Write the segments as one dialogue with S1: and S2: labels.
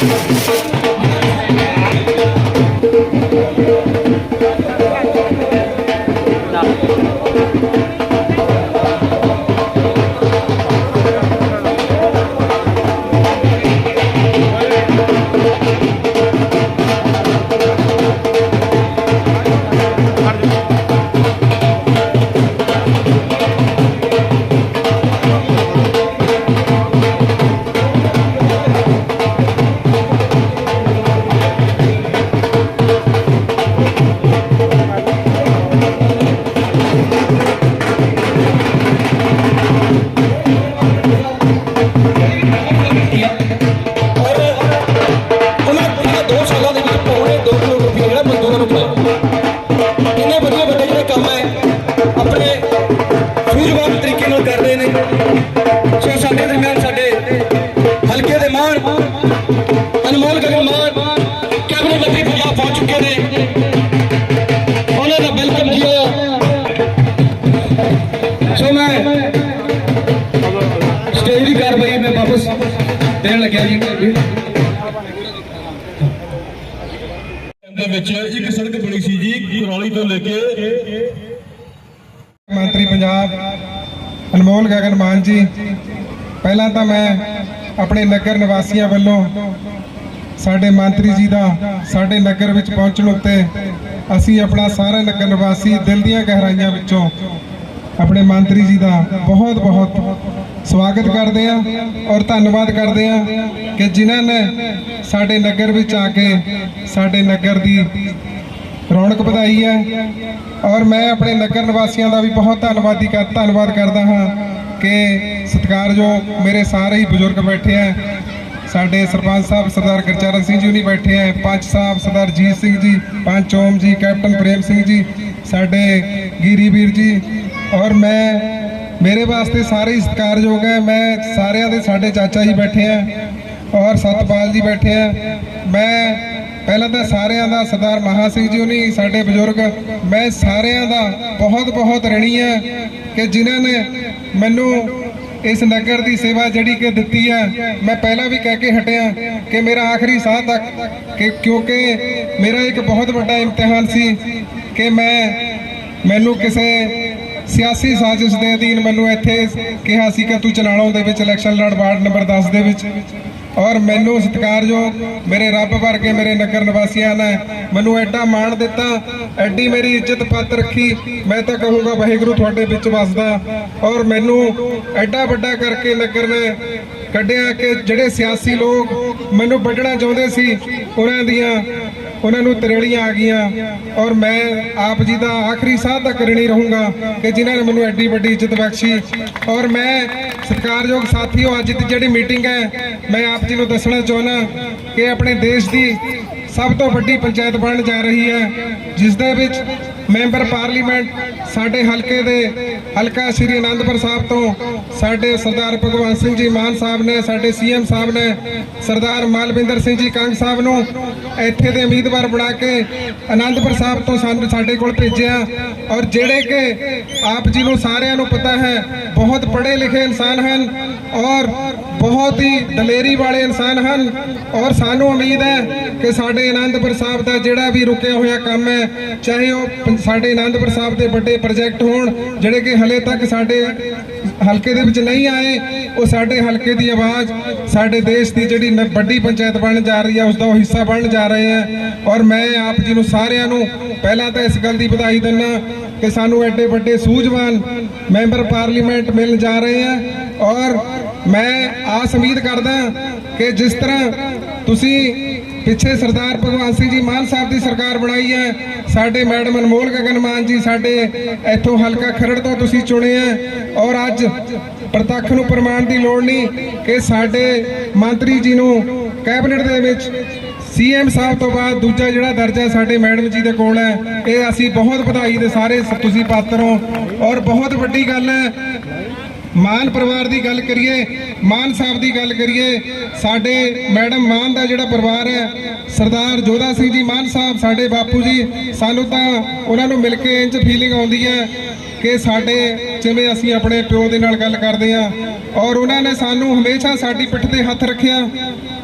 S1: Thank you. ਸਾਲਾਂ 2 ਕਰੋੜ ਰੁਪਏ ਜਿਹੜਾ ਮਜ਼ਦੂਰਾਂ ਨੂੰ ਮਿਲਿਆ ਇੰਨੇ ਵਧੀਆ ਵੱਡੇ ਜਿਹੜੇ ਕੰਮ ਹੈ, ਆਪਣੇ ਸੂਝਵਾਨ ਤਰੀਕੇ ਨਾਲ ਕਰ ਨੇ। ਸੋ ਸਾਡੇ ਦਰਮਿਆਨ ਸਾਡੇ ਹਲਕੇ ਦੇ ਮਾਨ ਅਨਮੋਲ ਗਗਨ ਮਾਨ, ਕੈਬਨਿਟ ਮੰਤਰੀ ਪੰਜਾਬ ਪਹੁੰਚ ਚੁੱਕੇ ਨੇ। ਉਹਨਾਂ ਦਾ ਵੈਲਕਮ ਜੀ ਸੋ ਮੈਂ ਸਟੇਜ ਦੀ ਕਾਰਵਾਈ ਮੈਂ ਵਾਪਸ ਦੇਣ ਲੱਗਿਆ ਜੀ।
S2: ਵਿੱਚ ਇੱਕ ਸੜਕ ਬਣੀ ਸੀ ਜੀ, ਕਰੌਲੀ ਤੋਂ ਲੈ ਕੇ
S3: ਮੰਤਰੀ ਪੰਜਾਬ ਅਨਮੋਲ ਗਗਨ ਮਾਨ ਜੀ, ਪਹਿਲਾਂ ਤਾਂ ਮੈਂ ਆਪਣੇ ਨਗਰ ਨਿਵਾਸੀਆਂ ਵੱਲੋਂ ਸਾਡੇ ਮੰਤਰੀ ਜੀ ਦਾ ਸਾਡੇ ਨਗਰ ਵਿੱਚ ਪਹੁੰਚਣ ਉੱਤੇ ਅਸੀਂ ਆਪਣਾ ਸਾਰਾ ਨਗਰ ਨਿਵਾਸੀ ਦਿਲ ਦੀਆਂ ਗਹਿਰਾਈਆਂ ਵਿੱਚੋਂ ਆਪਣੇ ਮੰਤਰੀ ਜੀ ਦਾ ਬਹੁਤ ਬਹੁਤ ਸਵਾਗਤ ਕਰਦੇ ਹਾਂ ਔਰ ਧੰਨਵਾਦ ਕਰਦੇ ਹਾਂ ਕਿ ਜਿਨ੍ਹਾਂ ਨੇ ਸਾਡੇ ਨਗਰ ਵਿੱਚ ਆ ਕੇ ਸਾਡੇ ਨਗਰ ਦੀ ਰੌਣਕ ਵਧਾਈ ਹੈ ਔਰ ਮੈਂ ਆਪਣੇ ਨਗਰ ਨਿਵਾਸੀਆਂ ਦਾ ਵੀ ਬਹੁਤ ਧੰਨਵਾਦੀ ਕਰ, ਧੰਨਵਾਦ ਕਰਦਾ ਹਾਂ ਕਿ ਸਤਿਕਾਰਯੋਗ ਮੇਰੇ ਸਾਰੇ ਹੀ ਬਜ਼ੁਰਗ ਬੈਠੇ ਆ ਸਾਡੇ ਸਰਪੰਚ ਸਾਹਿਬ ਸਰਦਾਰ ਗੁਰਚਰਨ ਸਿੰਘ ਜੀ ਵੀ ਬੈਠੇ ਆ ਪੰਚ ਸਾਹਿਬ ਸਰਦਾਰ ਜੀਤ ਸਿੰਘ ਜੀ, ਪੰਚ ਓਮ ਜੀ, ਕੈਪਟਨ ਪ੍ਰੇਮ ਸਿੰਘ ਜੀ, ਸਾਡੇ ਗੀਰੀ ਵੀਰ ਜੀ ਔਰ ਮੈਂ ਮੇਰੇ ਵਾਸਤੇ ਸਾਰੇ ਹੀ ਸਤਿਕਾਰਯੋਗ ਹੈ। ਮੈਂ ਸਾਰਿਆਂ ਦੇ ਸਾਡੇ ਚਾਚਾ ਜੀ ਬੈਠੇ ਆ ਔਰ ਸਤਪਾਲ ਜੀ ਬੈਠੇ ਆ। ਮੈਂ ਪਹਿਲਾਂ ਤਾਂ ਸਾਰਿਆਂ ਦਾ ਸਰਦਾਰ ਮਹਾ ਸਿੰਘ ਜੀ ਹੁਣੀ, ਸਾਡੇ ਬਜ਼ੁਰਗ, ਮੈਂ ਸਾਰਿਆਂ ਦਾ ਬਹੁਤ ਬਹੁਤ ਰਣੀ ਹੈ ਕਿ ਜਿਨ੍ਹਾਂ ਨੇ ਮੈਨੂੰ ਇਸ ਨਗਰ ਦੀ ਸੇਵਾ ਜਿਹੜੀ ਕਿ ਦਿੱਤੀ ਹੈ ਮੈਂ ਪਹਿਲਾਂ ਵੀ ਕਹਿ ਕੇ ਹਟਿਆ ਕਿ ਮੇਰਾ ਆਖਰੀ ਸਾਹ ਤੱਕ ਕਿ ਕਿਉਂਕਿ ਮੇਰਾ ਇੱਕ ਬਹੁਤ ਵੱਡਾ ਇਮਤਿਹਾਨ ਸੀ ਕਿ ਮੈਂ ਮੈਨੂੰ ਕਿਸੇ ਸਿਆਸੀ ਸਾਜ਼ਿਸ਼ ਦੇ ਅਧੀਨ ਮੈਨੂੰ ਇੱਥੇ ਕਿਹਾ ਸੀ ਕਿ ਤੂੰ ਚਲਾਣੋਂ ਦੇ ਵਿੱਚ ਇਲੈਕਸ਼ਨ ਲੜ, ਵਾਰਡ ਨੰਬਰ 10 ਦੇ ਵਿੱਚ। ਔਰ ਮੈਨੂੰ ਸਤਿਕਾਰਯੋਗ ਮੇਰੇ ਰੱਬ ਵਰਗੇ ਮੇਰੇ ਨਗਰ ਨਿਵਾਸੀਆਂ ਨੇ ਮੈਨੂੰ ਐਡਾ ਮਾਣ ਦਿੱਤਾ, ਐਡੀ ਮੇਰੀ ਇੱਜ਼ਤ ਪਾਤ ਰੱਖੀ, ਮੈਂ ਤਾਂ ਕਹੂੰਗਾ ਵਾਹਿਗੁਰੂ ਤੁਹਾਡੇ ਵਿੱਚ ਵਸਦਾ। ਔਰ ਮੈਨੂੰ ਐਡਾ ਵੱਡਾ ਕਰਕੇ ਨਗਰ ਨੇ ਕੱਢਿਆ ਕਿ ਜਿਹੜੇ ਸਿਆਸੀ ਲੋਕ ਮੈਨੂੰ ਵੱਢਣਾ ਚਾਹੁੰਦੇ ਸੀ, ਉਹਨਾਂ ਦੀਆਂ ਉਹਨਾਂ ਨੂੰ ਤਰੇੜੀਆਂ ਆ ਗਈਆਂ ਔਰ ਮੈਂ ਆਪ ਜੀ ਦਾ ਆਖਰੀ ਸਾਹ ਤੱਕ ਰਣੀ ਰਹੂੰਗਾ ਕਿ ਜਿਨ੍ਹਾਂ ਨੇ ਮੈਨੂੰ ਐਡੀ ਵੱਡੀ ਇੱਜ਼ਤ ਬਖਸ਼ੀ। ਔਰ ਮੈਂ ਸਤਿਕਾਰਯੋਗ ਸਾਥੀਓ, ਅੱਜ ਦੀ ਜਿਹੜੀ ਮੀਟਿੰਗ ਹੈ, ਮੈਂ ਆਪ ਜੀ ਨੂੰ ਦੱਸਣਾ ਚਾਹੁੰਦਾ ਕਿ ਆਪਣੇ ਦੇਸ਼ ਦੀ ਸਭ ਤੋਂ ਵੱਡੀ ਪੰਚਾਇਤ ਬਣਨ ਜਾ ਰਹੀ ਹੈ ਜਿਸ ਦੇ ਵਿੱਚ ਮੈਂਬਰ ਪਾਰਲੀਮੈਂਟ ਸਾਡੇ ਹਲਕੇ ਦੇ ਹਲਕਾ ਸ੍ਰੀ ਅਨੰਦਪੁਰ ਸਾਹਿਬ ਤੋਂ ਸਾਡੇ ਸਰਦਾਰ ਭਗਵੰਤ ਸਿੰਘ ਜੀ ਮਾਨ ਸਾਹਿਬ ਨੇ, ਸਾਡੇ ਸੀਐਮ ਸਾਹਿਬ ਨੇ, ਸਰਦਾਰ ਮਾਲਵਿੰਦਰ ਸਿੰਘ ਜੀ ਕੰਗ ਸਾਹਿਬ ਨੂੰ ਇੱਥੇ ਦੇ ਉਮੀਦਵਾਰ ਬਣਾ ਕੇ ਅਨੰਦਪੁਰ ਸਾਹਿਬ ਤੋਂ ਸਾਨੂੰ ਸਾਡੇ ਕੋਲ ਭੇਜਿਆ। ਔਰ ਜਿਹੜੇ ਕਿ ਆਪ ਜੀ ਨੂੰ ਸਾਰਿਆਂ ਨੂੰ ਪਤਾ ਹੈ, ਬਹੁਤ ਪੜ੍ਹੇ ਲਿਖੇ ਇਨਸਾਨ ਹਨ। ਔਰ ਬਹੁਤ ਹੀ ਦਲੇਰੀ ਵਾਲੇ ਇਨਸਾਨ ਹਨ ਔਰ ਸਾਨੂੰ ਉਮੀਦ ਹੈ ਕਿ ਸਾਡੇ ਅਨੰਦਪੁਰ ਸਾਹਿਬ ਦਾ ਜਿਹੜਾ ਵੀ ਰੁਕਿਆ ਹੋਇਆ ਕੰਮ ਹੈ, ਚਾਹੇ ਉਹ ਸਾਡੇ ਆਨੰਦਪੁਰ ਸਾਹਿਬ ਦੇ ਵੱਡੇ ਪ੍ਰੋਜੈਕਟ ਹੋਣ, ਜਿਹੜੇ ਕਿ ਹਲੇ ਤੱਕ ਸਾਡੇ ਹਲਕੇ ਦੇ ਵਿੱਚ ਨਹੀਂ ਆਏ, ਉਹ ਸਾਡੇ ਹਲਕੇ ਦੀ ਆਵਾਜ਼, ਸਾਡੇ ਦੇਸ਼ ਦੀ ਜਿਹੜੀ ਵੱਡੀ ਪੰਚਾਇਤ ਬਣਨ ਜਾ ਰਹੀ ਹੈ ਉਸ ਦਾ ਉਹ ਹਿੱਸਾ ਬਣਨ ਜਾ ਰਹੇ ਹੈ ਔਰ ਮੈਂ ਆਪ ਜੀ ਨੂੰ ਸਾਰਿਆਂ ਨੂੰ ਪਹਿਲਾਂ ਤਾਂ ਇਸ ਗੱਲ ਦੀ ਵਧਾਈ ਦਿੰਦਾ ਕਿ ਸਾਨੂੰ ਐਡੇ ਵੱਡੇ ਸੂਝਵਾਨ ਮੈਂਬਰ ਪਾਰਲੀਮੈਂਟ ਮਿਲਣ ਜਾ ਰਹੇ ਹੈ ਔਰ ਮੈਂ ਆਸ ਉਮੀਦ ਕਰਦਾ ਕਿ ਜਿਸ ਤਰ੍ਹਾਂ ਤੁਸੀਂ ਪਿੱਛੇ ਸਰਦਾਰ ਭਗਵਾਨ ਸਿੰਘ ਜੀ ਮਾਨ ਸਾਹਿਬ ਦੀ ਸਰਕਾਰ ਬਣਾਈ ਹੈ। ਸਾਡੇ ਮੈਡਮ ਅਨਮੋਲ ਗਗਨ ਮਾਨ ਜੀ, ਸਾਡੇ ਇੱਥੋਂ ਹਲਕਾ ਖਰੜ ਤੋਂ ਤੁਸੀਂ ਚੁਣੇ ਹੈ। ਔਰ ਅੱਜ ਪ੍ਰਤੱਖ ਨੂੰ ਪ੍ਰਮਾਣ ਦੀ ਲੋੜ ਨਹੀਂ ਕਿ ਸਾਡੇ ਮੰਤਰੀ ਜੀ ਨੂੰ ਕੈਬਨਿਟ ਦੇ ਵਿੱਚ ਸੀਐਮ ਸਾਹਿਬ ਤੋਂ ਬਾਅਦ ਦੂਜਾ ਜਿਹੜਾ ਦਰਜਾ ਸਾਡੇ ਮੈਡਮ ਜੀ ਦੇ ਕੋਲ ਹੈ, ਇਹ ਅਸੀਂ ਬਹੁਤ ਵਧਾਈ ਦੇ ਸਾਰੇ ਤੁਸੀਂ ਪਾਤਰ ਹੋ। ਔਰ ਬਹੁਤ ਵੱਡੀ ਗੱਲ ਹੈ ਮਾਨ ਪਰਿਵਾਰ ਦੀ ਗੱਲ ਕਰੀਏ, ਮਾਨ ਸਾਹਿਬ ਦੀ ਗੱਲ ਕਰੀਏ, ਸਾਡੇ ਮੈਡਮ ਮਾਨ ਦਾ ਜਿਹੜਾ ਪਰਿਵਾਰ ਹੈ, ਸਰਦਾਰ ਜੋਧਾ ਸਿੰਘ ਜੀ ਮਾਨ ਸਾਹਿਬ, ਸਾਡੇ ਬਾਪੂ ਜੀ, ਸਾਨੂੰ ਤਾਂ ਉਹਨਾਂ ਨੂੰ ਮਿਲ ਕੇ ਇੰਜ ਫੀਲਿੰਗ ਆਉਂਦੀ ਹੈ ਕਿ ਸਾਡੇ ਜਿਵੇਂ ਅਸੀਂ ਆਪਣੇ ਪਿਓ ਦੇ ਨਾਲ ਗੱਲ ਕਰਦੇ ਆ ਔਰ ਉਹਨਾਂ ਨੇ ਸਾਨੂੰ ਹਮੇਸ਼ਾ ਸਾਡੀ ਪਿੱਠ ਤੇ ਹੱਥ ਰੱਖਿਆ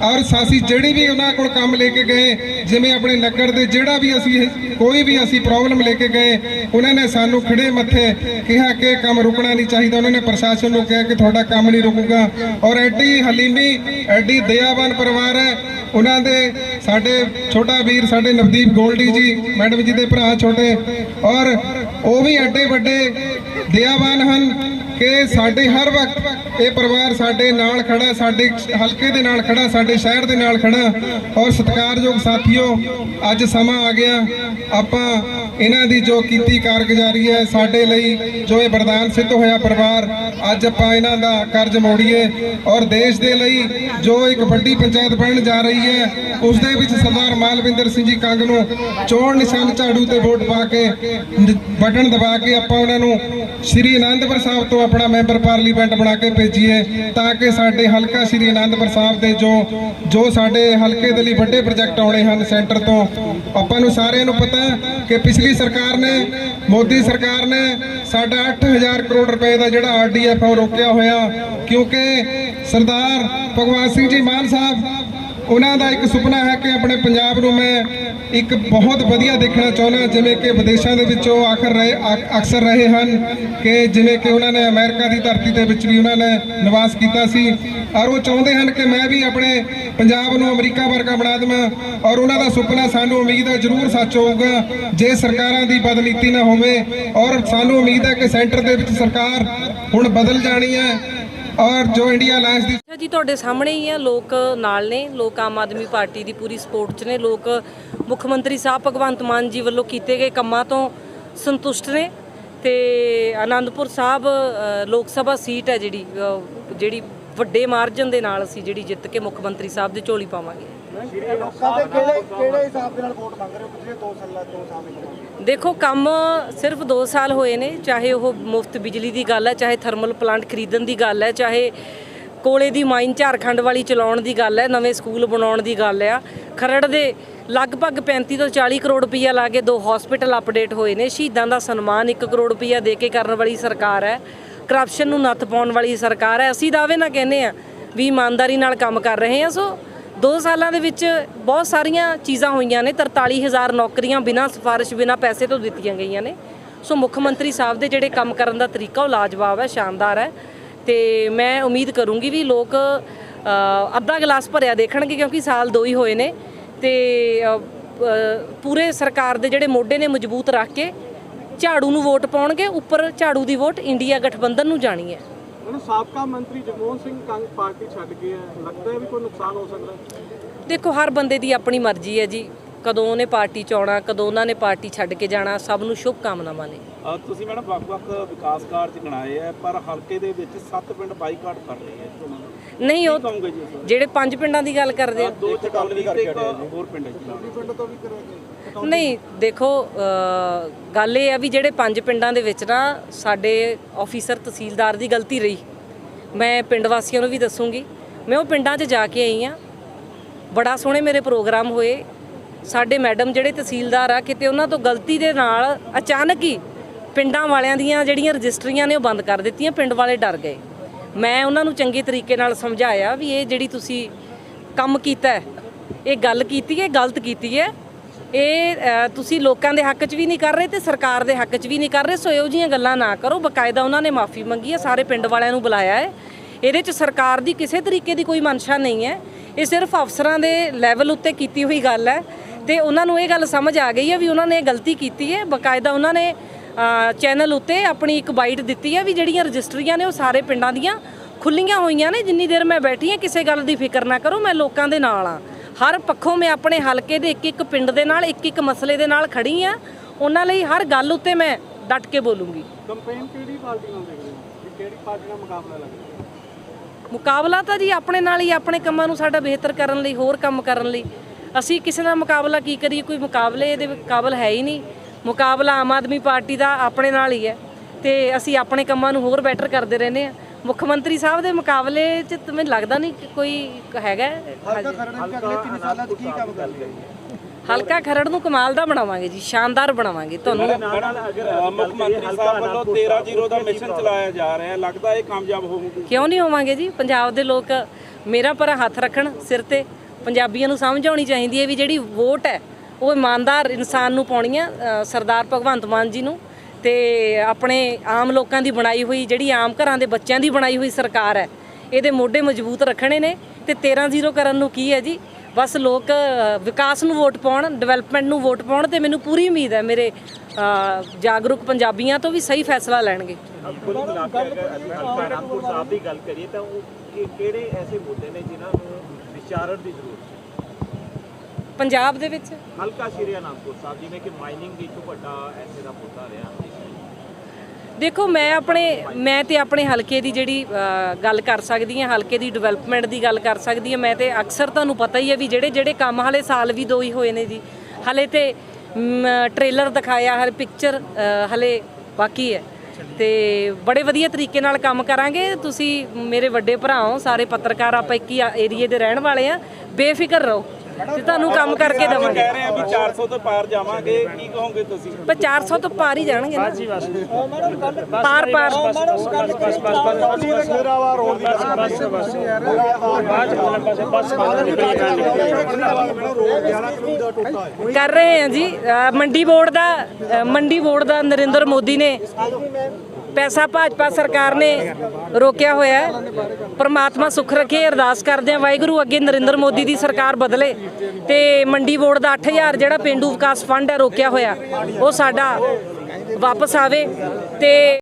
S3: ਔਰ ਸਾਸੀ ਜਿਹੜੀ ਵੀ ਉਹਨਾਂ ਕੋਲ ਕੰਮ ਲੈ ਕੇ ਗਏ, ਜਿਵੇਂ ਆਪਣੇ ਨਗਰ ਦੇ ਜਿਹੜਾ ਵੀ ਅਸੀਂ ਕੋਈ ਵੀ ਅਸੀਂ ਪ੍ਰੋਬਲਮ ਲੈ ਕੇ ਗਏ, ਉਹਨਾਂ ਨੇ ਸਾਨੂੰ ਖੜੇ ਮੱਥੇ ਕਿਹਾ ਕਿ ਕੰਮ ਰੁਕਣਾ ਨਹੀਂ ਚਾਹੀਦਾ। ਉਹਨਾਂ ਨੇ ਪ੍ਰਸ਼ਾਸਨ ਨੂੰ ਕਿਹਾ ਕਿ ਤੁਹਾਡਾ ਕੰਮ ਨਹੀਂ ਰੁਕੂਗਾ। ਔਰ ਐਡੀ ਹਲੀਮੀ, ਐਡੀ ਦਇਆਵਾਨ ਪਰਿਵਾਰ ਹੈ। ਉਹਨਾਂ ਦੇ ਸਾਡੇ ਛੋਟਾ ਵੀਰ, ਸਾਡੇ ਨਵਦੀਪ ਗੋਲਡੀ ਜੀ, ਮੈਡਮ ਜੀ ਦੇ ਭਰਾ ਛੋਟੇ, ਔਰ ਉਹ ਵੀ ਐਡੇ ਵੱਡੇ ਦਇਆਵਾਨ ਹਨ ਕਿ ਸਾਡੇ ਹਰ ਵਕਤ ਇਹ ਪਰਿਵਾਰ ਸਾਡੇ ਨਾਲ ਖੜਾ, ਸਾਡੇ ਹਲਕੇ ਦੇ ਨਾਲ ਖੜਾ, ਸਾਡੇ ਸ਼ਹਿਰ ਦੇ ਨਾਲ ਖੜਾ। ਔਰ ਸਤਿਕਾਰਯੋਗ ਸਾਥੀਓ, ਅੱਜ ਸਮਾਂ ਆ ਗਿਆ। ਆਪਾਂ ਇਹਨਾਂ ਦੀ ਜੋ ਕੀਤੀ ਕਾਰਗੁਜ਼ਾਰੀ ਹੈ, ਸਾਡੇ ਲਈ ਜੋ ਇਹ ਵਰਦਾਨ ਸਿੱਧ ਹੋਇਆ ਪਰਿਵਾਰ, ਅੱਜ ਆਪਾਂ ਇਹਨਾਂ ਦਾ ਕਰਜ਼ ਮੋੜੀਏ ਔਰ ਦੇਸ਼ ਦੇ ਲਈ ਜੋ ਇੱਕ ਵੱਡੀ ਪੰਚਾਇਤ ਬਣਨ ਜਾ ਰਹੀ ਹੈ, ਉਸ ਦੇ ਵਿੱਚ ਸਰਦਾਰ ਮਾਲਵਿੰਦਰ ਸਿੰਘ ਜੀ ਕੰਗ ਨੂੰ ਚੋਣ ਨਿਸ਼ਾਨ ਝਾੜੂ ਤੇ ਵੋਟ ਪਾ ਕੇ ਨ- ਬਟਨ ਦਬਾ ਕੇ ਆਪਾਂ ਉਹਨਾਂ ਨੂੰ ਸ੍ਰੀ ਅਨੰਦਪੁਰ ਸਾਹਿਬ ਤੋਂ ਆਪਣਾ ਮੈਂਬਰ ਪਾਰਲੀਮੈਂਟ ਬਣਾ ਕੇ ਭੇਜੀਏ, ਤਾਂ ਕਿ ਸਾਡੇ ਹਲਕਾ ਸ੍ਰੀ ਅਨੰਦਪੁਰ ਸਾਹਿਬ ਦੇ ਜੋ ਜੋ ਸਾਡੇ ਹਲਕੇ ਦੇ ਲਈ ਵੱਡੇ ਪ੍ਰੋਜੈਕਟ ਆਉਣੇ ਹਨ ਸੈਂਟਰ ਤੋਂ ਆਪਾਂ ਨੂੰ ਸਾਰਿਆਂ ਨੂੰ ਪਤਾ ਕਿ ਪਿਛਲੀ ਸਰਕਾਰ ਨੇ, ਮੋਦੀ ਸਰਕਾਰ ਨੇ ਸਾਡਾ 8000 ਕਰੋੜ ਰੁਪਏ ਦਾ ਜਿਹੜਾ ਆਰਡੀਐਫ ਉਹ ਰੋਕਿਆ ਹੋਇਆ। ਕਿਉਂਕਿ ਸਰਦਾਰ ਭਗਵਾਨ ਸਿੰਘ ਜੀ ਮਾਨ ਸਾਹਿਬ, ਉਹਨਾਂ ਦਾ ਇੱਕ ਸੁਪਨਾ ਹੈ ਕਿ ਆਪਣੇ ਪੰਜਾਬ ਨੂੰ ਮੈਂ ਇੱਕ ਬਹੁਤ ਵਧੀਆ ਦੇਖਣਾ ਚਾਹੁੰਦਾ, ਜਿਵੇਂ ਕਿ ਵਿਦੇਸ਼ਾਂ ਦੇ ਵਿੱਚ ਉਹ ਆਖਰ ਰਹੇ ਅਕ- ਅਕਸਰ ਰਹੇ ਹਨ ਕਿ ਜਿਵੇਂ ਕਿ ਉਹਨਾਂ ਨੇ ਅਮਰੀਕਾ ਦੀ ਧਰਤੀ ਦੇ ਵਿੱਚ ਵੀ ਉਹਨਾਂ ਨੇ ਨਿਵਾਸ ਕੀਤਾ ਸੀ ਔਰ ਉਹ ਚਾਹੁੰਦੇ ਹਨ ਕਿ ਮੈਂ ਵੀ ਆਪਣੇ ਪੰਜਾਬ ਨੂੰ ਅਮਰੀਕਾ ਵਰਗਾ ਬਣਾ ਦੇਵਾਂ ਔਰ ਉਹਨਾਂ ਦਾ ਸੁਪਨਾ ਸਾਨੂੰ ਉਮੀਦ ਹੈ ਜ਼ਰੂਰ ਸੱਚ ਹੋਊਗਾ, ਜੇ ਸਰਕਾਰਾਂ ਦੀ ਬਦਨੀਤੀ ਨਾ ਹੋਵੇ ਔਰ ਸਾਨੂੰ ਉਮੀਦ ਹੈ ਕਿ ਸੈਂਟਰ ਦੇ ਵਿੱਚ ਸਰਕਾਰ ਹੁਣ ਬਦਲ ਜਾਣੀ ਹੈ। ਔਰ ਜੋ ਇੰਡੀਆ ਅਲਾਈਅੰਸ ਦੀ
S4: ਅੱਛਾ ਜੀ, ਤੁਹਾਡੇ ਸਾਹਮਣੇ ਹੀ ਆ, ਲੋਕ ਨਾਲ ਨੇ, ਲੋਕ ਆਮ ਆਦਮੀ ਪਾਰਟੀ ਦੀ ਪੂਰੀ ਸਪੋਰਟ 'ਚ ਨੇ, ਲੋਕ ਮੁੱਖ ਮੰਤਰੀ ਸਾਹਿਬ ਭਗਵੰਤ ਮਾਨ ਜੀ ਵੱਲੋਂ ਕੀਤੇ ਗਏ ਕੰਮਾਂ ਤੋਂ ਸੰਤੁਸ਼ਟ ਨੇ ਤੇ ਆਨੰਦਪੁਰ ਸਾਹਿਬ ਲੋਕ ਸਭਾ ਸੀਟ ਹੈ ਜਿਹੜੀ ਜਿਹੜੀ ਵੱਡੇ ਮਾਰਜਨ ਦੇ ਨਾਲ ਅਸੀਂ ਜਿਹੜੀ ਜਿੱਤ ਕੇ ਮੁੱਖ ਮੰਤਰੀ ਸਾਹਿਬ ਦੀ ਝੋਲੀ ਪਾਵਾਂਗੇ।
S5: ਲੋਕਾਂ ਦੇ ਕਿਹੜੇ ਕਿਹੜੇ ਹਿਸਾਬ ਦੇ ਨਾਲ ਵੋਟ ਮੰਗ ਰਹੇ ਹੋ? ਪਿਛਲੇ 2 ਸਾਲਾਂ 2 ਸਾਲ ਦੇ ਦੌਰਾਨ?
S4: ਦੇਖੋ ਕੰਮ ਸਿਰਫ 2 ਸਾਲ ਹੋਏ ਨੇ ਚਾਹੇ ਉਹ ਮੁਫਤ ਬਿਜਲੀ ਦੀ ਗੱਲ ਹੈ ਚਾਹੇ ਥਰਮਲ ਪਲਾਂਟ ਖਰੀਦਣ ਦੀ ਗੱਲ ਹੈ ਚਾਹੇ ਕੋਲੇ ਦੀ ਮਾਈਨ ਝਾਰਖੰਡ ਵਾਲੀ ਚਲਾਉਣ ਦੀ ਗੱਲ ਹੈ ਨਵੇਂ ਸਕੂਲ ਬਣਾਉਣ ਦੀ ਗੱਲ ਆ ਖਰੜ ਦੇ ਲਗਭਗ 35 ਤੋਂ 40 ਕਰੋੜ ਰੁਪਈਆ ਲਾ ਕੇ ਦੋ ਹਸਪੀਟਲ ਅਪਡੇਟ ਹੋਏ ਨੇ। ਸ਼ਹੀਦਾਂ ਦਾ ਸਨਮਾਨ 1 ਕਰੋੜ ਰੁਪਈਆ ਦੇ ਕੇ ਕਰਨ ਵਾਲੀ ਸਰਕਾਰ ਹੈ। ਕਰਪਸ਼ਨ ਨੂੰ ਨੱਥ ਪਾਉਣ ਵਾਲੀ ਸਰਕਾਰ ਹੈ। ਅਸੀਂ ਦਾਅਵੇ ਨਾਲ ਕਹਿੰਦੇ ਆ ਵੀ ਇਮਾਨਦਾਰੀ ਨਾਲ ਕੰਮ ਕਰ ਰਹੇ ਹਾਂ। ਸੋ 2 ਸਾਲਾਂ ਦੇ ਵਿੱਚ ਬਹੁਤ ਸਾਰੀਆਂ ਚੀਜ਼ਾਂ ਹੋਈਆਂ ਨੇ। 43000 ਨੌਕਰੀਆਂ ਬਿਨਾਂ ਸਿਫਾਰਿਸ਼, ਬਿਨਾਂ ਪੈਸੇ ਤੋਂ ਦਿੱਤੀਆਂ ਗਈਆਂ ਨੇ। ਸੋ ਮੁੱਖ ਮੰਤਰੀ ਸਾਹਿਬ ਦੇ ਜਿਹੜੇ ਕੰਮ ਕਰਨ ਦਾ ਤਰੀਕਾ ਉਹ ਲਾਜਵਾਬ ਹੈ, ਸ਼ਾਨਦਾਰ ਹੈ। ਤੇ ਮੈਂ ਉਮੀਦ ਕਰੂੰਗੀ ਵੀ ਲੋਕ ਅੱਧਾ ਗਲਾਸ ਭਰਿਆ ਦੇਖਣਗੇ ਕਿਉਂਕਿ ਸਾਲ ਦੋ ਹੀ ਹੋਏ ਨੇ। ਤੇ ਪੂਰੇ ਸਰਕਾਰ ਦੇ ਜਿਹੜੇ ਮੋਢੇ ਨੇ ਮਜ਼ਬੂਤ ਰੱਖ ਕੇ ਝਾੜੂ ਨੂੰ ਵੋਟ ਪਾਉਣਗੇ ਉੱਪਰ ਝਾੜੂ ਦੀ ਵੋਟ ਇੰਡੀਆ ਗਠਬੰਧਨ ਨੂੰ ਜਾਣੀ ਹੈ।
S5: ਮੈਨੂੰ ਸਾਬਕਾ ਮੰਤਰੀ ਜਗਮੋਹਨ ਸਿੰਘ ਕੰਗ ਪਾਰਟੀ ਛੱਡ ਗਏ ਹੈ। ਲੱਗਦਾ ਹੈ ਵੀ ਕੋਈ ਨੁਕਸਾਨ ਹੋ ਸਕਦਾ ਹੈ।
S4: ਦੇਖੋ ਹਰ ਬੰਦੇ ਦੀ ਆਪਣੀ ਮਰਜ਼ੀ ਹੈ ਜੀ। ਕਦੋਂ ਉਹਨੇ ਪਾਰਟੀ ਚ ਆਉਣਾ ਕਦੋਂ ਉਹਨਾਂ ਨੇ ਪਾਰਟੀ ਛੱਡ ਕੇ ਜਾਣਾ ਸਭ ਨੂੰ ਸ਼ੁਭ ਕਾਮਨਾਵਾਂ ਨੇ
S6: ਤੁਸੀਂ ਮੈਡਮ ਵੱਖ-ਵੱਖ ਵਿਕਾਸ ਕਾਰਜ ਗਿਣਾਏ ਆ ਪਰ ਹਲਕੇ ਦੇ ਵਿੱਚ 7 ਪਿੰਡ ਬਾਈਕਾਟ ਕਰ ਰਹੇ ਆ।
S4: ਨਹੀਂ ਉਹ ਜਿਹੜੇ ਪੰਜ ਪਿੰਡਾਂ ਦੀ ਗੱਲ ਕਰਦੇ ਆ।
S6: ਦੋ ਚਟਾਲੀ ਤੇ ਇੱਕ ਹੋਰ ਪਿੰਡ ਹੈ ਜੀ।
S5: ਪਿੰਡ ਤੋਂ ਵੀ ਕਰੋਗੇ
S4: ਨਹੀਂ, ਦੇਖੋ ਗੱਲ ਇਹ ਆ ਵੀ ਜਿਹੜੇ ਪੰਜ ਪਿੰਡਾਂ ਦੇ ਵਿੱਚ ਨਾ ਸਾਡੇ ਆਫੀਸਰ ਤਹਿਸੀਲਦਾਰ ਦੀ ਗਲਤੀ ਰਹੀ। ਮੈਂ ਪਿੰਡ ਵਾਸੀਆਂ ਨੂੰ ਵੀ ਦੱਸੂਗੀ। ਮੈਂ ਉਹ ਪਿੰਡਾਂ 'ਚ ਜਾ ਕੇ ਆਈ ਆ ਬੜਾ ਸੋਹਣੇ ਮੇਰੇ ਪ੍ਰੋਗਰਾਮ ਹੋਏ। ਸਾਡੇ ਮੈਡਮ ਜਿਹੜੇ ਤਹਿਸੀਲਦਾਰ ਆ, ਕਿਤੇ ਉਹਨਾਂ ਤੋਂ ਗਲਤੀ ਦੇ ਨਾਲ ਅਚਾਨਕ ਹੀ ਪਿੰਡਾਂ ਵਾਲਿਆਂ ਦੀਆਂ ਜਿਹੜੀਆਂ ਰਜਿਸਟਰੀਆਂ ਨੇ ਉਹ ਬੰਦ ਕਰ ਦਿੱਤੀਆਂ, ਪਿੰਡ ਵਾਲੇ ਡਰ ਗਏ। ਮੈਂ ਉਹਨਾਂ ਨੂੰ ਚੰਗੇ ਤਰੀਕੇ ਨਾਲ ਸਮਝਾਇਆ ਵੀ ਇਹ ਜਿਹੜੀ ਤੁਸੀਂ ਕੰਮ ਕੀਤਾ ਇਹ ਗੱਲ ਕੀਤੀ ਹੈ, ਗਲਤ ਕੀਤੀ ਹੈ। ਇਹ ਤੁਸੀਂ ਲੋਕਾਂ ਦੇ ਹੱਕ 'ਚ ਵੀ ਨਹੀਂ ਕਰ ਰਹੇ ਤੇ ਸਰਕਾਰ ਦੇ ਹੱਕ 'ਚ ਵੀ ਨਹੀਂ ਕਰ ਰਹੇ, ਸੋ ਇਹੋ ਜਿਹੀਆਂ ਗੱਲਾਂ ਨਾ ਕਰੋ। ਬਕਾਇਦਾ ਉਹਨਾਂ ਨੇ ਮਾਫੀ ਮੰਗੀ ਹੈ, ਸਾਰੇ ਪਿੰਡ ਵਾਲਿਆਂ ਨੂੰ ਬੁਲਾਇਆ ਹੈ। ਇਹਦੇ 'ਚ ਸਰਕਾਰ ਦੀ ਕਿਸੇ ਤਰੀਕੇ ਦੀ ਕੋਈ ਮਨਸ਼ਾ ਨਹੀਂ ਹੈ। ਇਹ ਸਿਰਫ ਅਫਸਰਾਂ ਦੇ ਲੈਵਲ ਉੱਤੇ ਕੀਤੀ ਹੋਈ ਗੱਲ ਹੈ ਤੇ ਉਹਨਾਂ ਨੂੰ ਇਹ ਗੱਲ ਸਮਝ ਆ ਗਈ ਹੈ ਵੀ ਉਹਨਾਂ ਨੇ ਗਲਤੀ ਕੀਤੀ ਹੈ। ਬਕਾਇਦਾ ਉਹਨਾਂ ਨੇ ਚੈਨਲ ਉੱਤੇ ਆਪਣੀ ਇੱਕ ਬਾਈਟ ਦਿੱਤੀ ਹੈ ਵੀ ਜਿਹੜੀਆਂ ਰਜਿਸਟਰੀਆਂ ਨੇ ਉਹ ਸਾਰੇ ਪਿੰਡਾਂ ਦੀਆਂ ਖੁੱਲੀਆਂ ਹੋਈਆਂ ਨੇ। ਜਿੰਨੀ ਦੇਰ ਮੈਂ ਬੈਠੀ ਹਾਂ, ਕਿਸੇ ਗੱਲ ਦੀ ਫਿਕਰ ਨਾ ਕਰੋ, ਮੈਂ ਲੋਕਾਂ ਦੇ ਨਾਲ ਆ ਹਰ ਪੱਖੋਂ ਮੈਂ ਆਪਣੇ ਹਲਕੇ ਦੇ ਇੱਕ ਇੱਕ ਪਿੰਡ ਦੇ ਨਾਲ ਇੱਕ ਇੱਕ ਮਸਲੇ ਦੇ ਨਾਲ ਖੜੀ ਆ। ਉਹਨਾਂ ਲਈ ਹਰ ਗੱਲ ਉੱਤੇ ਮੈਂ ਡਟ ਕੇ ਬੋਲੂੰਗੀ।
S5: ਕੰਪੇਨ ਕਿਹੜੀ ਪਾਰਟੀ ਨਾਲ ਦੇਖ ਰਹੇ ਹੋ? ਕਿਹੜੀ ਪਾਰਟੀ ਨਾਲ ਮੁਕਾਬਲਾ ਲੱਗਦਾ ਹੈ
S4: ਮੁਕਾਬਲਾ ਤਾਂ ਜੀ ਆਪਣੇ ਨਾਲ ਹੀ ਆਪਣੇ ਕੰਮਾਂ ਨੂੰ ਸਾਡਾ ਬਿਹਤਰ ਕਰਨ ਲਈ ਹੋਰ ਕੰਮ ਕਰਨ ਲਈ। ਅਸੀਂ ਕਿਸੇ ਨਾਲ ਮੁਕਾਬਲਾ ਕੀ ਕਰੀਏ? ਕੋਈ ਮੁਕਾਬਲੇ ਦੇ ਕਾਬਲ ਹੈ ਹੀ ਨਹੀਂ। ਮੁਕਾਬਲਾ ਆਮ ਆਦਮੀ ਪਾਰਟੀ ਦਾ ਆਪਣੇ ਨਾਲ ਹੀ ਹੈ। ਤੇ ਅਸੀਂ ਆਪਣੇ ਕੰਮਾਂ ਨੂੰ ਹੋਰ ਬੈਟਰ ਕਰਦੇ ਰਹਿੰਦੇ ਆ। ਮੁੱਖ ਮੰਤਰੀ ਸਾਹਿਬ ਦੇ ਮੁਕਾਬਲੇ 'ਚ ਤਾਂ ਮੈਨੂੰ ਲੱਗਦਾ ਨਹੀਂ ਕਿ ਕੋਈ ਹੈਗਾ।
S5: ਹਲਕਾ ਖਰੜ ਵਿੱਚ ਅਗਲੇ 3 ਸਾਲਾਂ 'ਚ ਕੀ ਕੰਮ ਕਰੇਗਾ?
S4: ਹਲਕਾ ਖਰੜ ਨੂੰ ਕਮਾਲ ਦਾ ਬਣਾਵਾਂਗੇ ਜੀ ਸ਼ਾਨਦਾਰ ਬਣਾਵਾਂਗੇ ਤੁਹਾਨੂੰ।
S6: ਮੁੱਖ ਮੰਤਰੀ ਸਾਹਿਬ ਵੱਲੋਂ 13-0 ਦਾ ਮਿਸ਼ਨ ਚਲਾਇਆ ਜਾ ਰਿਹਾ ਹੈ ਲੱਗਦਾ ਇਹ ਕਾਮਯਾਬ ਹੋਊਗੀ।
S4: ਕਿਉਂ ਨਹੀਂ ਹੋਵਾਂਗੇ ਜੀ? ਪੰਜਾਬ ਦੇ ਲੋਕ ਮੇਰਾ ਪਰ ਹੱਥ ਰੱਖਣ ਸਿਰ ਤੇ ਪੰਜਾਬੀਆਂ ਨੂੰ ਸਮਝ ਆਉਣੀ ਚਾਹੀਦੀ ਹੈ ਵੀ ਜਿਹੜੀ ਵੋਟ ਹੈ ਉਹ ਇਮਾਨਦਾਰ ਇਨਸਾਨ ਨੂੰ ਪਾਉਣੀ ਹੈ। ਸਰਦਾਰ ਭਗਵੰਤ ਮਾਨ ਜੀ ਨੂੰ ਤੇ ਆਪਣੇ ਆਮ ਲੋਕਾਂ ਦੀ ਬਣਾਈ ਹੋਈ ਜਿਹੜੀ ਆਮ ਘਰਾਂ ਦੇ ਬੱਚਿਆਂ ਦੀ ਬਣਾਈ ਹੋਈ ਸਰਕਾਰ ਹੈ ਇਹਦੇ ਮੋਢੇ ਮਜ਼ਬੂਤ ਰੱਖਣੇ ਨੇ ਤੇ 13-0 ਕਰਨ ਨੂੰ ਕੀ ਹੈ ਜੀ? ਬਸ ਲੋਕ ਵਿਕਾਸ ਨੂੰ ਵੋਟ ਪਾਉਣ ਡਿਵੈਲਪਮੈਂਟ ਨੂੰ ਵੋਟ ਪਾਉਣ ਤੇ ਮੈਨੂੰ ਪੂਰੀ ਉਮੀਦ ਹੈ ਮੇਰੇ ਜਾਗਰੂਕ ਪੰਜਾਬੀਆਂ ਤੋਂ ਵੀ ਸਹੀ ਫੈਸਲਾ ਲੈਣਗੇ।
S7: ਕੁੱਲ ਮਿਲਾ ਕੇ ਅਗਰ ਅਨੰਦਪੁਰ ਸਾਹਿਬ ਦੀ ਗੱਲ ਕਰੀਏ ਤਾਂ ਉਹ ਕਿ- ਕਿਹੜੇ ਐਸੇ ਮੁੱਦੇ ਨੇ ਜਿਨ੍ਹਾਂ ਨੂੰ ਵਿਚਾਰਨ ਦੀ ਜ਼ਰੂਰਤ ਹੈ?
S4: ਪੰਜਾਬ ਦੇ ਵਿੱਚ?
S7: ਹਲਕਾ ਸ਼੍ਰੀ ਅਨੰਦਪੁਰ ਸਾਹਿਬ ਜਿਵੇਂ ਕਿ ਮਾਈਨਿੰਗ ਇੱਕ ਵੱਡਾ ਐਸੇ ਦਾ ਮੁੱਦਾ ਰਿਹਾ।
S4: ਦੇਖੋ, ਮੈਂ ਆਪਣੇ, ਮੈਂ ਤੇ ਆਪਣੇ ਹਲਕੇ ਦੀ ਜਿਹੜੀ ਗੱਲ ਕਰ ਸਕਦੀ ਹਾਂ, ਹਲਕੇ ਦੀ ਡਿਵੈਲਪਮੈਂਟ ਦੀ ਗੱਲ ਕਰ ਸਕਦੀ ਹਾਂ, ਮੈਂ ਤੇ ਅਕਸਰ ਤੁਹਾਨੂੰ ਪਤਾ ਹੀ ਹੈ ਵੀ ਜਿਹੜੇ ਜਿਹੜੇ ਕੰਮ ਹਲੇ ਸਾਲ ਵੀ ਦੋ ਹੀ ਹੋਏ ਨੇ ਜੀ। ਹਲੇ ਤੇ ਟ੍ਰੇਲਰ ਦਿਖਾਇਆ ਹਰ ਪਿਕਚਰ ਹਲੇ ਬਾਕੀ ਹੈ। ਤੇ ਬੜੇ ਵਧੀਆ ਤਰੀਕੇ ਨਾਲ ਕੰਮ ਕਰਾਂਗੇ। ਤੁਸੀਂ ਮੇਰੇ ਵੱਡੇ ਭਰਾ ਹੋ, ਸਾਰੇ ਪੱਤਰਕਾਰ, ਆਪਾਂ ਇੱਕ ਹੀ ਏਰੀਏ ਦੇ ਰਹਿਣ ਵਾਲੇ ਆ ਬੇਫਿਕਰ ਰਹੋ। ਤੇ ਤੁਹਾਨੂੰ ਕੰਮ ਕਰਕੇ ਦੇਵਾਂਗੇ
S6: ਕਹਿ ਰਹੇ ਆ ਵੀ 400 ਤੋਂ ਪਾਰ ਜਾਵਾਂਗੇ ਕੀ ਕਹੋਗੇ ਤੁਸੀਂ
S4: ਪਰ 400 ਤੋਂ ਪਾਰ ਹੀ ਜਾਣਗੇ ਨਾ ਪਾਰ ਪਾਰ ਕਰ ਰਹੇ ਹਾਂ ਜੀ ਮੰਡੀ ਬੋਰਡ ਦਾ ਮੰਡੀ ਬੋਰਡ ਦਾ ਨਰਿੰਦਰ ਮੋਦੀ ਨੇ ਪੈਸਾ ਭਾਜਪਾ ਸਰਕਾਰ ਨੇ ਰੋਕਿਆ ਹੋਇਆ ਹੈ। ਪ੍ਰਮਾਤਮਾ ਸੁਖ ਰੱਖੇ, ਅਰਦਾਸ ਕਰਦੇ ਹਾਂ। ਵਾਹਿਗੁਰੂ ਅੱਗੇ ਨਰਿੰਦਰ ਮੋਦੀ ਦੀ ਸਰਕਾਰ ਬਦਲੇ ਤੇ ਮੰਡੀ ਬੋਰਡ ਦਾ 8000 ਜਿਹੜਾ ਪਿੰਡੂ ਵਿਕਾਸ ਫੰਡ ਹੈ ਰੋਕਿਆ ਹੋਇਆ, ਉਹ ਸਾਡਾ ਵਾਪਸ ਆਵੇ ਤੇ